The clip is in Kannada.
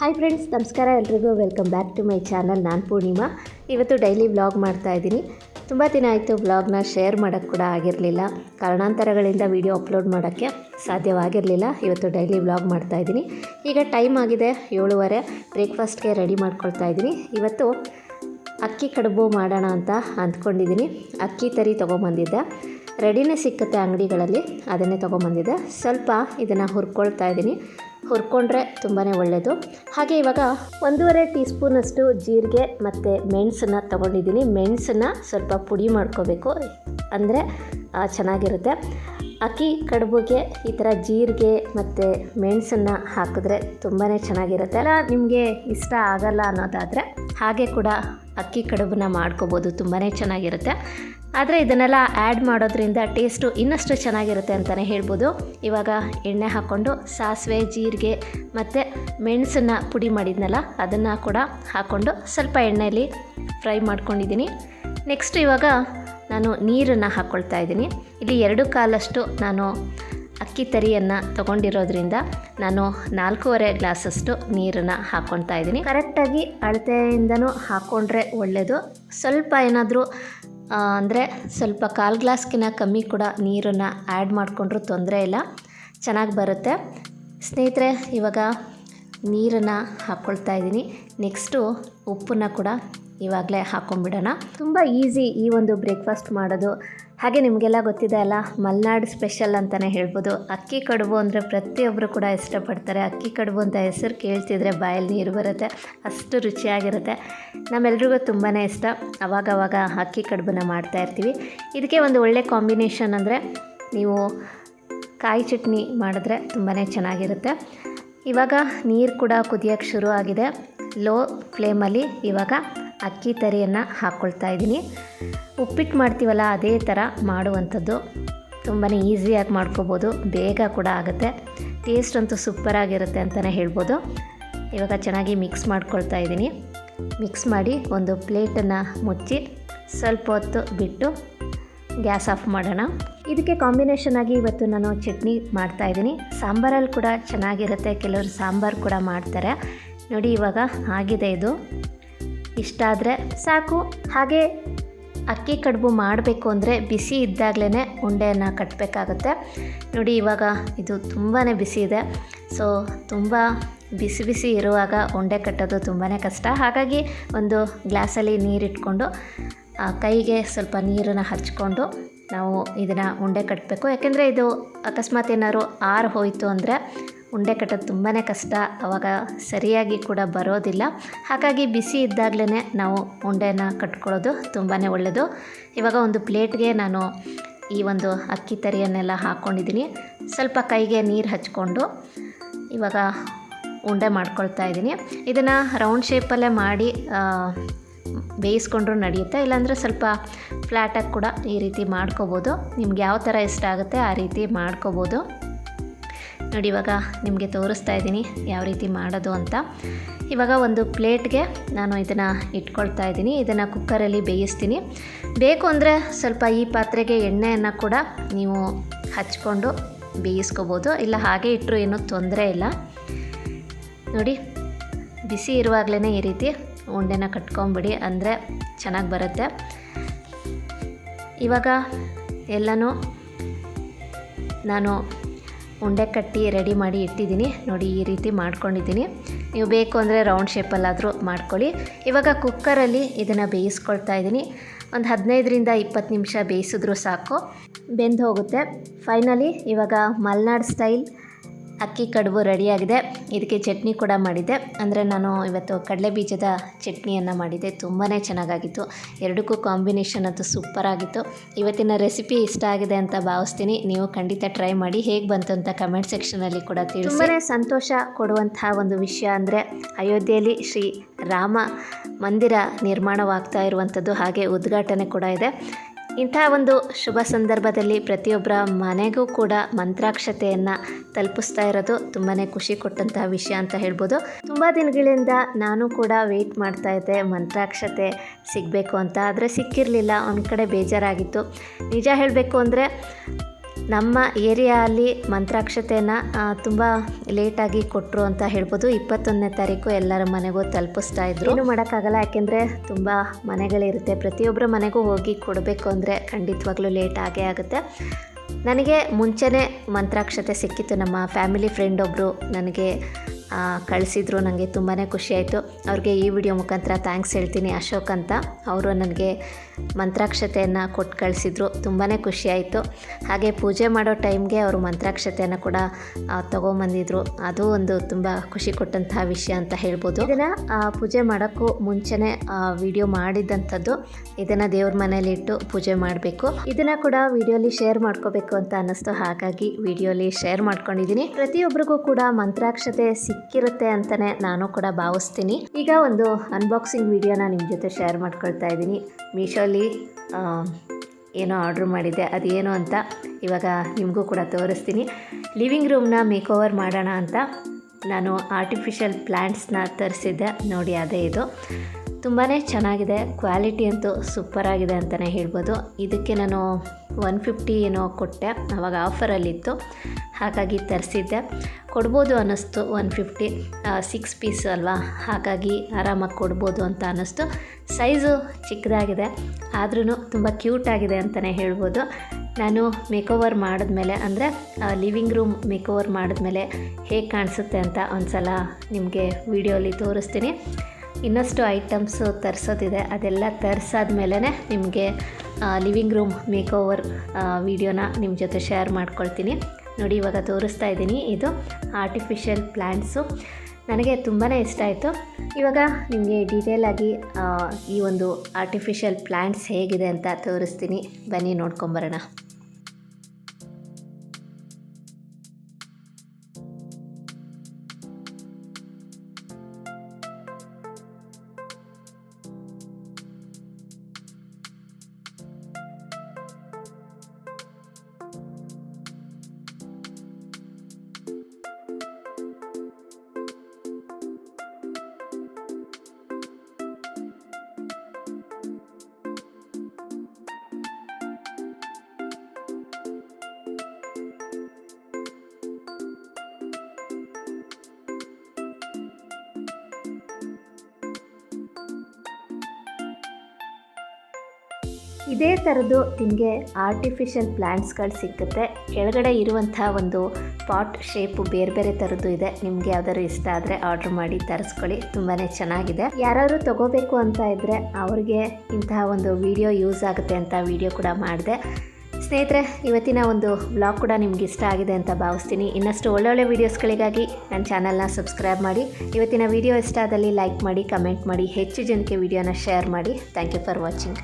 ಹಾಯ್ ಫ್ರೆಂಡ್ಸ್ ನಮಸ್ಕಾರ ಎಲ್ರಿಗೂ. Welcome back to my channel ನಾನು ಪೂರ್ಣಿಮಾ. ಇವತ್ತು ಡೈಲಿ ವ್ಲಾಗ್ ಮಾಡ್ತಾ ಇದ್ದೀನಿ. ತುಂಬ ದಿನ ಆಯಿತು ವ್ಲಾಗ್ನ ಶೇರ್ ಮಾಡೋಕ್ಕೆ ಕೂಡ ಆಗಿರಲಿಲ್ಲ. ಕಾರಣಾಂತರಗಳಿಂದ ವಿಡಿಯೋ ಅಪ್ಲೋಡ್ ಮಾಡೋಕ್ಕೆ ಸಾಧ್ಯವಾಗಿರಲಿಲ್ಲ. ಇವತ್ತು ಡೈಲಿ ವ್ಲಾಗ್ ಮಾಡ್ತಾ ಇದ್ದೀನಿ. ಈಗ ಟೈಮ್ ಆಗಿದೆ ಏಳುವರೆ. ಬ್ರೇಕ್ಫಾಸ್ಟ್ಗೆ ರೆಡಿ ಮಾಡ್ಕೊಳ್ತಾ ಇದ್ದೀನಿ. ಇವತ್ತು ಅಕ್ಕಿ ಕಡುಬು ಮಾಡೋಣ ಅಂತ ಅಂದ್ಕೊಂಡಿದ್ದೀನಿ. ಅಕ್ಕಿ ತರಿ ತೊಗೊಂಬಂದಿದ್ದೆ. ರೆಡಿನೇ ಸಿಕ್ಕುತ್ತೆ ಅಂಗಡಿಗಳಲ್ಲಿ. ಅದನ್ನೇ ತೊಗೊಂಬಂದಿದ್ದೆ. ಸ್ವಲ್ಪ ಇದನ್ನು ಹುರ್ಕೊಳ್ತಾ ಇದ್ದೀನಿ. ಹುರ್ಕೊಂಡ್ರೆ ತುಂಬಾ ಒಳ್ಳೆಯದು ಹಾಗೆ ಇವಾಗ ಒಂದೂವರೆ ಟೀ ಸ್ಪೂನಷ್ಟು ಜೀರಿಗೆ ಮತ್ತು ಮೆಣಸನ್ನು ತೊಗೊಂಡಿದ್ದೀನಿ. ಮೆಣಸನ್ನು ಸ್ವಲ್ಪ ಪುಡಿ ಮಾಡ್ಕೋಬೇಕು. ಅಂದರೆ ಚೆನ್ನಾಗಿರುತ್ತೆ. ಅಕ್ಕಿ ಕಡುಬುಗೆ ಈ ಥರ ಜೀರಿಗೆ ಮತ್ತು ಮೆಣಸನ್ನು ಹಾಕಿದ್ರೆ ತುಂಬಾ ಚೆನ್ನಾಗಿರುತ್ತೆ. ಅಲ್ಲ, ನಿಮಗೆ ಇಷ್ಟ ಆಗಲ್ಲ ಅನ್ನೋದಾದರೆ, ಹಾಗೆ ಕೂಡ ಅಕ್ಕಿ ಕಡುಬನ್ನ ಮಾಡ್ಕೋಬೋದು. ತುಂಬಾ ಚೆನ್ನಾಗಿರುತ್ತೆ. ಆದರೆ ಇದನ್ನೆಲ್ಲ ಆ್ಯಡ್ ಮಾಡೋದ್ರಿಂದ ಟೇಸ್ಟು ಇನ್ನಷ್ಟು ಚೆನ್ನಾಗಿರುತ್ತೆ ಅಂತಲೇ ಹೇಳ್ಬೋದು. ಇವಾಗ ಎಣ್ಣೆ ಹಾಕ್ಕೊಂಡು ಸಾಸಿವೆ, ಜೀರಿಗೆ ಮತ್ತು ಮೆಣಸನ್ನು ಪುಡಿ ಮಾಡಿದ್ನಲ್ಲ, ಅದನ್ನು ಕೂಡ ಹಾಕ್ಕೊಂಡು ಸ್ವಲ್ಪ ಎಣ್ಣೆಯಲ್ಲಿ ಫ್ರೈ ಮಾಡ್ಕೊಂಡಿದ್ದೀನಿ. ನೆಕ್ಸ್ಟ್ ಇವಾಗ ನಾನು ನೀರನ್ನು ಹಾಕ್ಕೊಳ್ತಾ ಇದ್ದೀನಿ. ಇಲ್ಲಿ ಎರಡು ಕಾಲಷ್ಟು ನಾನು ಅಕ್ಕಿ ತರಿಯನ್ನು ತಗೊಂಡಿರೋದ್ರಿಂದ ನಾನು ನಾಲ್ಕೂವರೆ ಗ್ಲಾಸಷ್ಟು ನೀರನ್ನು ಹಾಕ್ಕೊಳ್ತಾ ಇದ್ದೀನಿ. ಕರೆಕ್ಟಾಗಿ ಅಳತೆಯಿಂದನೂ ಹಾಕ್ಕೊಂಡ್ರೆ ಒಳ್ಳೆಯದು ಸ್ವಲ್ಪ ಏನಾದರೂ ಅಂದರೆ ಸ್ವಲ್ಪ ಕಾಲು ಗ್ಲಾಸ್ಗಿನ ಕಮ್ಮಿ ಕೂಡ ನೀರನ್ನು ಆ್ಯಡ್ ಮಾಡಿಕೊಂಡ್ರೂ ತೊಂದರೆ ಇಲ್ಲ. ಚೆನ್ನಾಗಿ ಬರುತ್ತೆ. ಸ್ನೇಹಿತರೆ, ಇವಾಗ ನೀರನ್ನು ಹಾಕ್ಕೊಳ್ತಾ ಇದ್ದೀನಿ. ನೆಕ್ಸ್ಟು ಉಪ್ಪನ್ನು ಕೂಡ ಇವಾಗಲೇ ಹಾಕ್ಕೊಂಬಿಡೋಣ ತುಂಬ ಈಸಿ ಈ ಒಂದು ಬ್ರೇಕ್ಫಾಸ್ಟ್ ಮಾಡೋದು. ಹಾಗೆ ನಿಮಗೆಲ್ಲ ಗೊತ್ತಿದೆ ಅಲ್ಲ, ಮಲೆನಾಡು ಸ್ಪೆಷಲ್ ಅಂತಲೇ ಹೇಳ್ಬೋದು. ಅಕ್ಕಿ ಕಡುಬು ಅಂದರೆ ಪ್ರತಿಯೊಬ್ಬರು ಕೂಡ ಇಷ್ಟಪಡ್ತಾರೆ. ಅಕ್ಕಿ ಕಡುಬು ಅಂತ ಹೆಸರು ಕೇಳ್ತಿದ್ರೆ ಬಾಯಲ್ಲಿ ನೀರು ಬರುತ್ತೆ, ಅಷ್ಟು ರುಚಿಯಾಗಿರುತ್ತೆ. ನಮ್ಮೆಲ್ರಿಗೂ ತುಂಬಾ ಇಷ್ಟ. ಅವಾಗವಾಗ ಅಕ್ಕಿ ಕಡುಬನ್ನ ಮಾಡ್ತಾ ಇರ್ತೀವಿ. ಇದಕ್ಕೆ ಒಂದು ಒಳ್ಳೆ ಕಾಂಬಿನೇಷನ್ ಅಂದರೆ ನೀವು ಕಾಯಿ ಚಟ್ನಿ ಮಾಡಿದ್ರೆ ತುಂಬಾ ಚೆನ್ನಾಗಿರುತ್ತೆ. ಇವಾಗ ನೀರು ಕೂಡ ಕುದಿಯೋಕ್ಕೆ ಶುರು ಆಗಿದೆ. ಲೋ ಫ್ಲೇಮಲ್ಲಿ ಇವಾಗ ಅಕ್ಕಿ ತರಿಯನ್ನು ಹಾಕ್ಕೊಳ್ತಾ ಇದ್ದೀನಿ. ಉಪ್ಪಿಟ್ಟು ಮಾಡ್ತೀವಲ್ಲ ಅದೇ ಥರ ಮಾಡುವಂಥದ್ದು. ತುಂಬಾ ಈಸಿಯಾಗಿ ಮಾಡ್ಕೋಬೋದು. ಬೇಗ ಕೂಡ ಆಗುತ್ತೆ. ಟೇಸ್ಟ್ ಅಂತೂ ಸೂಪರಾಗಿರುತ್ತೆ ಅಂತಲೇ ಹೇಳ್ಬೋದು. ಇವಾಗ ಚೆನ್ನಾಗಿ ಮಿಕ್ಸ್ ಮಾಡ್ಕೊಳ್ತಾ ಇದ್ದೀನಿ. ಮಿಕ್ಸ್ ಮಾಡಿ ಒಂದು ಪ್ಲೇಟನ್ನು ಮುಚ್ಚಿ ಸ್ವಲ್ಪ ಹೊತ್ತು ಬಿಟ್ಟು ಗ್ಯಾಸ್ ಆಫ್ ಮಾಡೋಣ. ಇದಕ್ಕೆ ಕಾಂಬಿನೇಷನ್ ಆಗಿ ಇವತ್ತು ನಾನು ಚಟ್ನಿ ಮಾಡ್ತಾ ಇದ್ದೀನಿ. ಸಾಂಬಾರಲ್ಲಿ ಕೂಡ ಚೆನ್ನಾಗಿರುತ್ತೆ. ಕೆಲವರು ಸಾಂಬಾರು ಕೂಡ ಮಾಡ್ತಾರೆ. ನೋಡಿ ಇವಾಗ ಆಗಿದೆ ಇದು. ಇಷ್ಟ ಆದರೆ ಸಾಕು. ಹಾಗೆ ಅಕ್ಕಿ ಕಡುಬು ಮಾಡಬೇಕು ಅಂದರೆ ಬಿಸಿ ಇದ್ದಾಗಲೇ ಉಂಡೆಯನ್ನು ಕಟ್ಟಬೇಕಾಗತ್ತೆ ನೋಡಿ, ಇವಾಗ ಇದು ತುಂಬಾ ಬಿಸಿ ಇದೆ. ಸೊ ತುಂಬ ಬಿಸಿ ಬಿಸಿ ಇರುವಾಗ ಉಂಡೆ ಕಟ್ಟೋದು ತುಂಬಾ ಕಷ್ಟ. ಹಾಗಾಗಿ ಒಂದು ಗ್ಲಾಸಲ್ಲಿ ನೀರಿಟ್ಕೊಂಡು ಕೈಗೆ ಸ್ವಲ್ಪ ನೀರನ್ನು ಹಚ್ಕೊಂಡು ನಾವು ಇದನ್ನು ಉಂಡೆ ಕಟ್ಟಬೇಕು ಯಾಕೆಂದರೆ ಇದು ಅಕಸ್ಮಾತ್ ಏನಾದ್ರು ಆರು ಹೋಯಿತು ಅಂದರೆ ಉಂಡೆ ಕಟ್ಟೋದು ತುಂಬಾ ಕಷ್ಟ. ಆವಾಗ ಸರಿಯಾಗಿ ಕೂಡ ಬರೋದಿಲ್ಲ. ಹಾಗಾಗಿ ಬಿಸಿ ಇದ್ದಾಗಲೇ ನಾವು ಉಂಡೆನ ಕಟ್ಕೊಳ್ಳೋದು ತುಂಬಾ ಒಳ್ಳೆಯದು ಇವಾಗ ಒಂದು ಪ್ಲೇಟ್ಗೆ ನಾನು ಈ ಒಂದು ಅಕ್ಕಿ ತರಿಯನ್ನೆಲ್ಲ ಹಾಕ್ಕೊಂಡಿದ್ದೀನಿ ಸ್ವಲ್ಪ ಕೈಗೆ ನೀರು ಹಚ್ಕೊಂಡು ಇವಾಗ ಉಂಡೆ ಮಾಡ್ಕೊಳ್ತಾ ಇದ್ದೀನಿ. ಇದನ್ನು ರೌಂಡ್ ಶೇಪಲ್ಲೇ ಮಾಡಿ ಬೇಯಿಸ್ಕೊಂಡ್ರು ನಡೆಯುತ್ತೆ. ಇಲ್ಲಾಂದರೆ ಸ್ವಲ್ಪ ಫ್ಲ್ಯಾಟಾಗಿ ಕೂಡ ಈ ರೀತಿ ಮಾಡ್ಕೋಬೋದು. ನಿಮ್ಗೆ ಯಾವ ಥರ ಇಷ್ಟ ಆಗುತ್ತೆ ಆ ರೀತಿ ಮಾಡ್ಕೋಬೋದು. ನೋಡಿ, ಇವಾಗ ನಿಮಗೆ ತೋರಿಸ್ತಾ ಇದ್ದೀನಿ ಯಾವ ರೀತಿ ಮಾಡೋದು ಅಂತ. ಇವಾಗ ಒಂದು ಪ್ಲೇಟ್ಗೆ ನಾನು ಇದನ್ನು ಇಟ್ಕೊಳ್ತಾ ಇದ್ದೀನಿ. ಇದನ್ನು ಕುಕ್ಕರಲ್ಲಿ ಬೇಯಿಸ್ತೀನಿ. ಬೇಕು ಅಂದರೆ ಸ್ವಲ್ಪ ಈ ಪಾತ್ರೆಗೆ ಎಣ್ಣೆಯನ್ನು ಕೂಡ ನೀವು ಹಚ್ಕೊಂಡು ಬೇಯಿಸ್ಕೋಬೋದು. ಇಲ್ಲ, ಹಾಗೆ ಇಟ್ಟರು ಏನೂ ತೊಂದರೆ ಇಲ್ಲ. ನೋಡಿ, ಬಿಸಿ ಇರುವಾಗಲೇ ಈ ರೀತಿ ಉಂಡೆನ ಕಟ್ಕೊಂಬಿಡಿ, ಅಂದರೆ ಚೆನ್ನಾಗಿ ಬರುತ್ತೆ. ಇವಾಗ ಎಲ್ಲನೂ ನಾನು ಉಂಡೆ ಕಟ್ಟಿ ರೆಡಿ ಮಾಡಿ ಇಟ್ಟಿದ್ದೀನಿ. ನೋಡಿ ಈ ರೀತಿ ಮಾಡ್ಕೊಂಡಿದ್ದೀನಿ. ನೀವು ಬೇಕು ಅಂದರೆ ರೌಂಡ್ ಶೇಪಲ್ಲಾದರೂ ಮಾಡ್ಕೊಳ್ಳಿ. ಇವಾಗ ಕುಕ್ಕರಲ್ಲಿ ಇದನ್ನು ಬೇಯಿಸ್ಕೊಳ್ತಾ ಇದ್ದೀನಿ. ಒಂದು ಹದಿನೈದರಿಂದ ಇಪ್ಪತ್ತು ನಿಮಿಷ ಬೇಯಿಸಿದ್ರೂ ಸಾಕು. ಬೆಂದು ಹೋಗುತ್ತೆ. ಫೈನಲಿ ಇವಾಗ ಮಲ್ನಾಡ್ ಸ್ಟೈಲ್ ಅಕ್ಕಿ ಕಡುಬು ರೆಡಿಯಾಗಿದೆ ಇದಕ್ಕೆ ಚಟ್ನಿ ಕೂಡ ಮಾಡಿದ್ದೆ. ಅಂದರೆ ನಾನು ಇವತ್ತು ಕಡಲೆ ಬೀಜದ ಚಟ್ನಿಯನ್ನು ಮಾಡಿದ್ದೆ. ತುಂಬಾ ಚೆನ್ನಾಗಾಗಿತ್ತು. ಎರಡಕ್ಕೂ ಕಾಂಬಿನೇಷನ್ ಅದು ಸೂಪರ್ ಆಗಿತ್ತು. ಇವತ್ತಿನ ರೆಸಿಪಿ ಇಷ್ಟ ಆಗಿದೆ ಅಂತ ಭಾವಿಸ್ತೀನಿ. ನೀವು ಖಂಡಿತ ಟ್ರೈ ಮಾಡಿ ಹೇಗೆ ಬಂತು ಅಂತ ಕಮೆಂಟ್ ಸೆಕ್ಷನಲ್ಲಿ ಕೂಡ ತಿಳಿಸಿ. ತುಂಬಾ ಸಂತೋಷ ಕೊಡುವಂತಹ ಒಂದು ವಿಷಯ ಅಂದರೆ ಅಯೋಧ್ಯೆಯಲ್ಲಿ ಶ್ರೀ ರಾಮ ಮಂದಿರ ನಿರ್ಮಾಣವಾಗ್ತಾ ಇರುವಂಥದ್ದು ಹಾಗೆ ಉದ್ಘಾಟನೆ ಕೂಡ ಇದೆ. ಇಂಥ ಒಂದು ಶುಭ ಸಂದರ್ಭದಲ್ಲಿ ಪ್ರತಿಯೊಬ್ಬರ ಮನೆಗೂ ಕೂಡ ಮಂತ್ರಾಕ್ಷತೆಯನ್ನು ತಲುಪಿಸ್ತಾ ಇರೋದು ತುಂಬಾ ಖುಷಿ ಕೊಟ್ಟಂತಹ ವಿಷಯ ಅಂತ ಹೇಳ್ಬೋದು. ತುಂಬ ದಿನಗಳಿಂದ ನಾನು ಕೂಡ ವೆಯ್ಟ್ ಮಾಡ್ತಾ ಇದ್ದೆ, ಮಂತ್ರಾಕ್ಷತೆ ಸಿಗಬೇಕು ಅಂತ. ಆದರೆ ಸಿಕ್ಕಿರಲಿಲ್ಲ, ಒಂದು ಕಡೆ ಬೇಜಾರಾಗಿತ್ತು. ನಿಜ ಹೇಳಬೇಕು ಅಂದರೆ ನಮ್ಮ ಏರಿಯಾಲ್ಲಿ ಮಂತ್ರಾಕ್ಷತೆಯನ್ನು ತುಂಬ ಲೇಟಾಗಿ ಕೊಟ್ಟರು ಅಂತ ಹೇಳ್ಬೋದು. ಇಪ್ಪತ್ತೊಂದನೇ ತಾರೀಕು ಎಲ್ಲರ ಮನೆಗೂ ತಲುಪಿಸ್ತಾ ಇದ್ರು. ಏನು ಮಾಡೋಕ್ಕಾಗಲ್ಲ, ಯಾಕೆಂದರೆ ತುಂಬ ಮನೆಗಳಿರುತ್ತೆ. ಪ್ರತಿಯೊಬ್ಬರ ಮನೆಗೂ ಹೋಗಿ ಕೊಡಬೇಕು ಅಂದರೆ ಖಂಡಿತವಾಗ್ಲೂ ಲೇಟ್ ಆಗೇ ಆಗುತ್ತೆ. ನನಗೆ ಮುಂಚೆನೇ ಮಂತ್ರಾಕ್ಷತೆ ಸಿಕ್ಕಿತ್ತು. ನಮ್ಮ ಫ್ಯಾಮಿಲಿ ಫ್ರೆಂಡ್ ಒಬ್ಬರು ನನಗೆ ಕಳಿಸಿದ್ರು. ನನಗೆ ತುಂಬಾ ಖುಷಿಯಾಯಿತು ಅವ್ರಿಗೆ ಈ ವಿಡಿಯೋ ಮುಖಾಂತರ ಥ್ಯಾಂಕ್ಸ್ ಹೇಳ್ತೀನಿ ಅಶೋಕ್ ಅಂತ. ಅವರು ನನಗೆ ಮಂತ್ರಾಕ್ಷತೆಯನ್ನು ಕೊಟ್ಟು ಕಳಿಸಿದ್ರು. ತುಂಬಾ ಖುಷಿಯಾಯಿತು ಹಾಗೆ ಪೂಜೆ ಮಾಡೋ ಟೈಮ್ಗೆ ಅವರು ಮಂತ್ರಾಕ್ಷತೆಯನ್ನು ಕೂಡ ತೊಗೊಂಬಂದಿದ್ರು. ಅದು ಒಂದು ತುಂಬ ಖುಷಿ ಕೊಟ್ಟಂತಹ ವಿಷಯ ಅಂತ ಹೇಳ್ಬೋದು. ಇದನ್ನು ಪೂಜೆ ಮಾಡೋಕ್ಕೂ ಮುಂಚೆನೇ ವಿಡಿಯೋ ಮಾಡಿದ್ದಂಥದ್ದು ಇದನ್ನು ದೇವ್ರ ಮನೇಲಿ ಇಟ್ಟು ಪೂಜೆ ಮಾಡಬೇಕು. ಇದನ್ನು ಕೂಡ ವಿಡಿಯೋಲಿ ಶೇರ್ ಮಾಡ್ಕೋಬೇಕು ಅಂತ ಅನ್ನಿಸ್ತು. ಹಾಗಾಗಿ ವಿಡಿಯೋಲಿ ಶೇರ್ ಮಾಡ್ಕೊಂಡಿದ್ದೀನಿ. ಪ್ರತಿಯೊಬ್ಬರಿಗೂ ಕೂಡ ಮಂತ್ರಾಕ್ಷತೆ ಸಿಕ್ಕಿರುತ್ತೆ ಅಂತಲೇ ನಾನು ಕೂಡ ಭಾವಿಸ್ತೀನಿ. ಈಗ ಒಂದು ಅನ್ಬಾಕ್ಸಿಂಗ್ ವಿಡಿಯೋನ ನಿಮ್ಮ ಜೊತೆ ಶೇರ್ ಮಾಡ್ಕೊಳ್ತಾ ಇದ್ದೀನಿ. ಮೀಶೋಲಿ ಏನೋ ಆರ್ಡ್ರ್ ಮಾಡಿದ್ದೆ, ಅದೇನು ಅಂತ ಇವಾಗ ನಿಮಗೂ ಕೂಡ ತೋರಿಸ್ತೀನಿ. ಲಿವಿಂಗ್ ರೂಮ್ನ ಮೇಕ್ ಓವರ್ ಮಾಡೋಣ ಅಂತ ನಾನು ಆರ್ಟಿಫಿಷಿಯಲ್ ಪ್ಲ್ಯಾಂಟ್ಸ್ನ ತರಿಸಿದ್ದೆ. ನೋಡಿ, ಅದೇ ಇದು. ತುಂಬಾ ಚೆನ್ನಾಗಿದೆ, ಕ್ವಾಲಿಟಿ ಅಂತೂ ಸೂಪರಾಗಿದೆ ಅಂತಲೇ ಹೇಳ್ಬೋದು. ಇದಕ್ಕೆ ನಾನು ಒನ್ ಫಿಫ್ಟಿ ಏನೋ ಕೊಟ್ಟೆ ಆವಾಗ ಆಫರಲ್ಲಿತ್ತು, ಹಾಗಾಗಿ ತರಿಸಿದ್ದೆ. ಕೊಡ್ಬೋದು ಅನ್ನಿಸ್ತು ಒನ್ ಫಿಫ್ಟಿ. ಸಿಕ್ಸ್ ಪೀಸ್ ಅಲ್ವಾ? ಹಾಗಾಗಿ ಆರಾಮಾಗಿ ಕೊಡ್ಬೋದು ಅಂತ ಅನ್ನಿಸ್ತು. ಸೈಜು ಚಿಕ್ಕದಾಗಿದೆ ಆದ್ರೂ ತುಂಬ ಕ್ಯೂಟಾಗಿದೆ ಅಂತಲೇ ಹೇಳ್ಬೋದು. ನಾನು ಮೇಕೋವರ್ ಮಾಡಿದ್ಮೇಲೆ, ಅಂದರೆ ಲಿವಿಂಗ್ ರೂಮ್ ಮೇಕೋವರ್ ಮಾಡಿದ್ಮೇಲೆ ಹೇಗೆ ಕಾಣಿಸುತ್ತೆ ಅಂತ ಒಂದು ಸಲ ನಿಮಗೆ ವಿಡಿಯೋಲಿ ತೋರಿಸ್ತೀನಿ. ಇನ್ನಷ್ಟು ಐಟಮ್ಸು ತರಿಸೋದಿದೆ. ಅದೆಲ್ಲ ತರಿಸಾದ್ಮೇಲೆ ನಿಮಗೆ ಲಿವಿಂಗ್ ರೂಮ್ ಮೇಕ್ ಮೇಕೋವರ್ ವಿಡಿಯೋನ ನಿಮ್ಮ ಜೊತೆ ಶೇರ್ ಮಾಡ್ಕೊಳ್ತೀನಿ. ನೋಡಿ, ಇವಾಗ ತೋರಿಸ್ತಾ ಇದ್ದೀನಿ. ಇದು ಆರ್ಟಿಫಿಷಿಯಲ್ ಪ್ಲ್ಯಾಂಟ್ಸು ನನಗೆ ತುಂಬಾ ಇಷ್ಟ ಆಯಿತು. ಇವಾಗ ನಿಮಗೆ ಡೀಟೇಲಾಗಿ ಈ ಒಂದು ಆರ್ಟಿಫಿಷಿಯಲ್ ಪ್ಲ್ಯಾಂಟ್ಸ್ ಹೇಗಿದೆ ಅಂತ ತೋರಿಸ್ತೀನಿ. ಬನ್ನಿ, ನೋಡ್ಕೊಂಬರೋಣ. ಇದೇ ಥರದ್ದು ನಿಮಗೆ ಆರ್ಟಿಫಿಷಿಯಲ್ ಪ್ಲ್ಯಾಂಟ್ಸ್ಗಳು ಸಿಕ್ಕುತ್ತೆ. ಕೆಳಗಡೆ ಇರುವಂಥ ಒಂದು ಪಾಟ್ ಶೇಪು ಬೇರೆ ಬೇರೆ ಥರದ್ದು ಇದೆ. ನಿಮಗೆ ಯಾವ್ದಾದ್ರು ಇಷ್ಟ ಆದರೆ ಆರ್ಡ್ರ್ ಮಾಡಿ ತರಿಸ್ಕೊಳ್ಳಿ. ತುಂಬಾ ಚೆನ್ನಾಗಿದೆ. ಯಾರಾದರೂ ತಗೋಬೇಕು ಅಂತ ಇದ್ದರೆ ಅವ್ರಿಗೆ ಇಂತಹ ಒಂದು ವಿಡಿಯೋ ಯೂಸ್ ಆಗುತ್ತೆ ಅಂತ ವಿಡಿಯೋ ಕೂಡ ಮಾಡಿದೆ. ಸ್ನೇಹಿತರೆ, ಇವತ್ತಿನ ಒಂದು ವ್ಲಾಗ್ ಕೂಡ ನಿಮ್ಗೆ ಇಷ್ಟ ಆಗಿದೆ ಅಂತ ಭಾವಿಸ್ತೀನಿ. ಇನ್ನಷ್ಟು ಒಳ್ಳೊಳ್ಳೆ ವೀಡಿಯೋಸ್ಗಳಿಗಾಗಿ ನನ್ನ ಚಾನಲ್ನ ಸಬ್ಸ್ಕ್ರೈಬ್ ಮಾಡಿ. ಇವತ್ತಿನ ವಿಡಿಯೋ ಇಷ್ಟ ಆದಲ್ಲಿ ಲೈಕ್ ಮಾಡಿ ಕಮೆಂಟ್ ಮಾಡಿ. ಹೆಚ್ಚು ಜನಕ್ಕೆ ವಿಡಿಯೋನ ಶೇರ್ ಮಾಡಿ. Thank you for watching